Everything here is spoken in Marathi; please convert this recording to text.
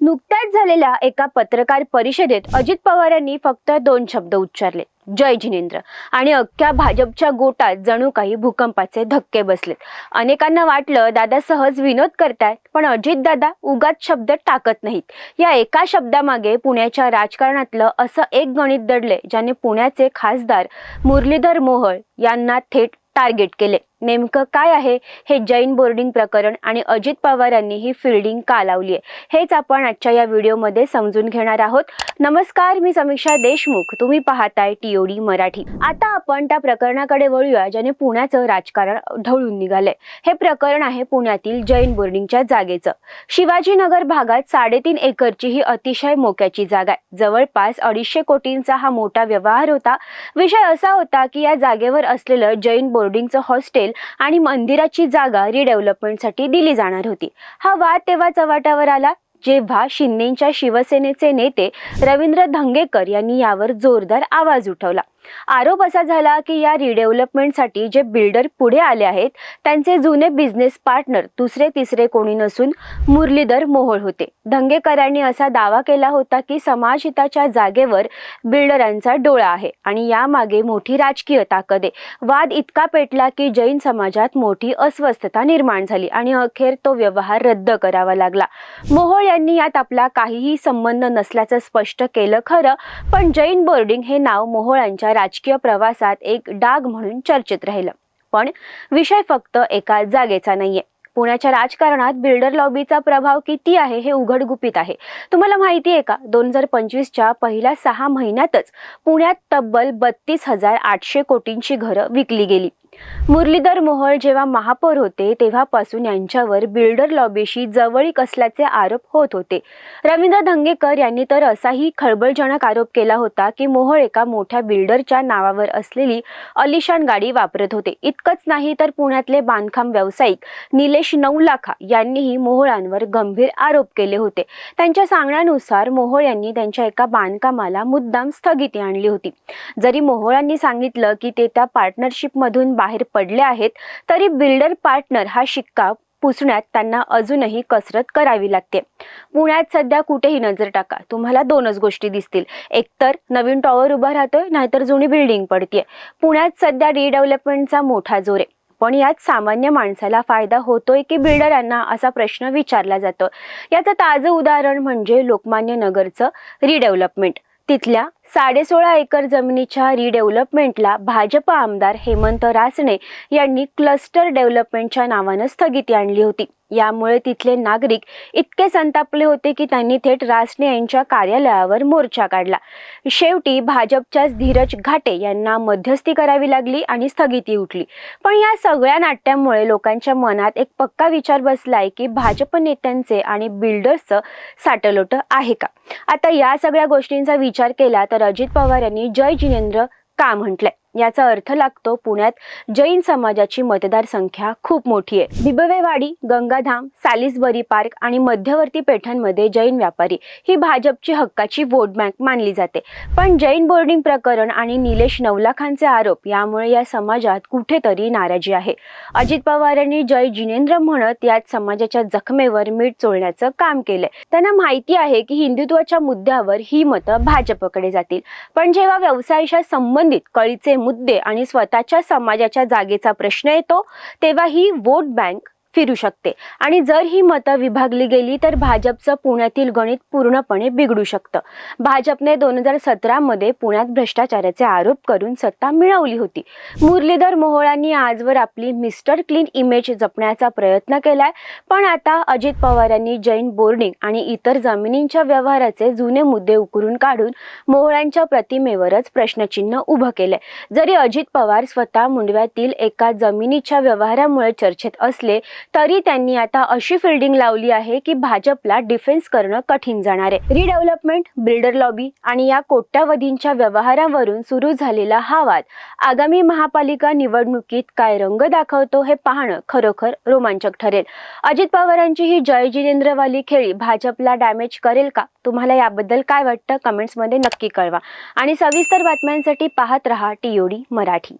नुकत्याच झालेल्या एका पत्रकार परिषदेत अजित पवार यांनी फक्त दोन शब्द उच्चारले. जय जिनेंद्र. आणि अख्ख्या भाजपच्या गोटात जणू काही भूकंपाचे धक्के बसलेत. अनेकांना वाटलं दादा सहज विनोद करतायत पण अजित दादा उगाच शब्द टाकत नाहीत. या एका शब्दामागे पुण्याच्या राजकारणातलं असं एक गणित दडले ज्याने पुण्याचे खासदार मुरलीधर मोहोळ यांना थेट टार्गेट केले. नेमकं काय आहे हे जैन बोर्डिंग प्रकरण आणि अजित पवारांनी ही फिल्डिंग का लावली आहे. हेच आपण आजच्या या व्हिडिओमध्ये समजून घेणार आहोत. नमस्कार मी समीक्षा देशमुख. तुम्ही पाहताय टीओडी मराठी. आता आपण त्या प्रकरणाकडे वळूया ज्याने पुण्याचं राजकारण ढवळून निघालंय. हे प्रकरण आहे पुण्यातील जैन बोर्डिंगच्या जागेचं. शिवाजीनगर भागात साडेतीन एकरची ही अतिशय मोक्याची जागा आहे. जवळपास अडीचशे कोटींचा हा मोठा व्यवहार होता. विषय असा होता की या जागेवर असलेलं जैन बोर्डिंगचं हॉस्टेल आणि मंदिराची जागा रिडेव्हलपमेंटसाठी दिली जाणार होती. हा वाद तेव्हा चव्हाट्यावर आला. जेव्हा शिंदेच्या शिवसेनेचे नेते रवींद्र धंगेकर यांनी यावर जोरदार आवाज उठवला. आरोप असा झाला की या रिडेव्हलपमेंटसाठी जे बिल्डर पुढे आले आहेत त्यांचे जुने बिझनेस पार्टनर दुसरे तिसरे कोणी नसून मुरलीधर मोहोळ होते. धंगेकरांनी असा दावा केला होता की समाजहिताच्या जागेवर बिल्डरांचा डोळा आहे आणि यामागे मोठी राजकीय ताकद आहे. वाद इतका पेटला की जैन समाजात मोठी अस्वस्थता निर्माण झाली आणि अखेर तो व्यवहार रद्द करावा लागला. मोहोळ यांनी यात आपला काहीही संबंध नसल्याचं स्पष्ट केलं खरं पण जैन बोर्डिंग हे नाव मोहोळांच्या राजकीय प्रवासात एक डाग म्हणून चर्चेत राहिलं. पण विषय फक्त एका जागेचा नाहीये. पुण्याच्या राजकारणात बिल्डर लॉबीचा प्रभाव किती आहे हे उघड गुपित आहे. तुम्हाला माहिती आहे का? दोन हजार पंचवीसच्या पहिल्या सहा महिन्यातच पुण्यात तब्बल बत्तीस हजार आठशे कोटींची घरं विकली गेली. मुरलीधर मोहोळ जेव्हा महापौर होते तेव्हापासून यांच्यावर बिल्डर लॉबीशी जवळीक असल्याचे आरोप होत होते. रवींद्र धंगेकर यांनी तर असाही खळबळजनक आरोप केला होता की मोहोळ एका मोठ्या बिल्डरच्या नावावर असलेली अलिशान गाडी वापरत होते. इतकंच नाही तर पुण्यातले बांधकाम व्यावसायिक निलेश नवलाखा यांनीही मोहोळांवर गंभीर आरोप केले होते. त्यांच्या सांगण्यानुसार मोहोळ यांनी त्यांच्या एका बांधकामाला मुद्दाम स्थगिती आणली होती. जरी मोहोळांनी सांगितलं की ते त्या पार्टनरशिपमधून बाहेर बाहेर पडले आहेत तरी बिल्डर पार्टनर हा शिक्का पुसण्यात त्यांना अजूनही कसरत करावी लागते. पुण्यात सध्या कुठेही नजर टाका तुम्हाला दोनच गोष्टी दिसतील. एकतर नवीन टॉवर उभा राहतोय नाहीतर जुनी बिल्डिंग पडतीये. पुण्यात सध्या रिडेव्हलपमेंटचा मोठा जोर आहे. पण यात सामान्य माणसाला फायदा होतोय की बिल्डरांना असा प्रश्न विचारला जातो. याचं ताजं उदाहरण म्हणजे लोकमान्य नगरचं रिडेव्हलपमेंट तिथल्या साडेसोळा एकर जमिनीच्या रिडेव्हलपमेंटला भाजप आमदार हेमंत रासने यांनी क्लस्टर डेव्हलपमेंटच्या नावानं स्थगिती आणली होती. यामुळे तिथले नागरिक इतके संतापले होते की त्यांनी थेट रासने यांच्या कार्यालयावर मोर्चा काढला. शेवटी भाजपच्याच धीरज घाटे यांना मध्यस्थी करावी लागली आणि स्थगिती उठली. पण या सगळ्या नाट्यामुळे लोकांच्या मनात एक पक्का विचार बसलाय की भाजप नेत्यांचे आणि बिल्डर्सचं साटलोट आहे का? आता या सगळ्या गोष्टींचा विचार केला तर अजित पवार यांनी जय जिनेंद्र का म्हटलंय? याचा अर्थ लागतो पुण्यात जैन समाजाची मतदार संख्या खूप मोठी आहे. बिबवेवाडी गंगाधाम सालिसबरी पार्क आणि मध्यवर्ती पेठांमध्ये जैन व्यापारी ही भाजपची हक्काची वोट बँक मानली जाते. पण जैन बोर्डिंग प्रकरण आणि निलेश नवलाखांचे आरोप यामुळे या समाजात कुठेतरी नाराजी आहे. अजित पवार यांनी जय जिनेंद्र म्हणत यात समाजाच्या जखमेवर मीठ चोळण्याचं काम केलंय. त्यांना माहिती आहे की हिंदुत्वाच्या मुद्द्यावर ही मतं भाजपकडे जातील. पण जेव्हा व्यवसायाशी संबंधित कळीचे मुद्दे आणि स्वतःच्या समाजाच्या जागेचा प्रश्न येतो तेव्हा ही वोट बँक फिरू शकते. आणि जर ही मतं विभागली गेली तर भाजपचं पुण्यातील गणित पूर्णपणे बिघडू शकतं. भाजपने दोन हजार सतरामध्ये पुण्यात भ्रष्टाचाराचे आरोप करून सत्ता मिळवली होती. मुरलीधर मोहोळांनी आजवर आपली मिस्टर क्लीन इमेज जपण्याचा प्रयत्न केलाय पण आता अजित पवारांनी जैन बोर्डिंग आणि इतर जमिनींच्या व्यवहाराचे जुने मुद्दे उकरून काढून मोहोळांच्या प्रतिमेवरच प्रश्नचिन्ह उभं केलंय. जरी अजित पवार स्वतः मुंडव्यातील एका जमिनीच्या व्यवहारामुळे चर्चेत असले तरी त्यांनी आता अशी फिल्डिंग लावली आहे की भाजपला डिफेन्स करणं कठीण जाणार आहे. रिडेव्हलपमेंट बिल्डर लॉबी आणि या कोट्यावधींच्या व्यवहारावरून सुरू झालेला हा वाद आगामी महापालिका निवडणुकीत काय रंग दाखवतो हे पाहणं खरोखर रोमांचक ठरेल. अजित पवारांची ही जय जितेंद्रवाली खेळी भाजपला डॅमेज करेल का? तुम्हाला याबद्दल काय वाटतं? कमेंट्समध्ये नक्की कळवा. आणि सविस्तर बातम्यांसाठी पाहत रहा टीओडी मराठी.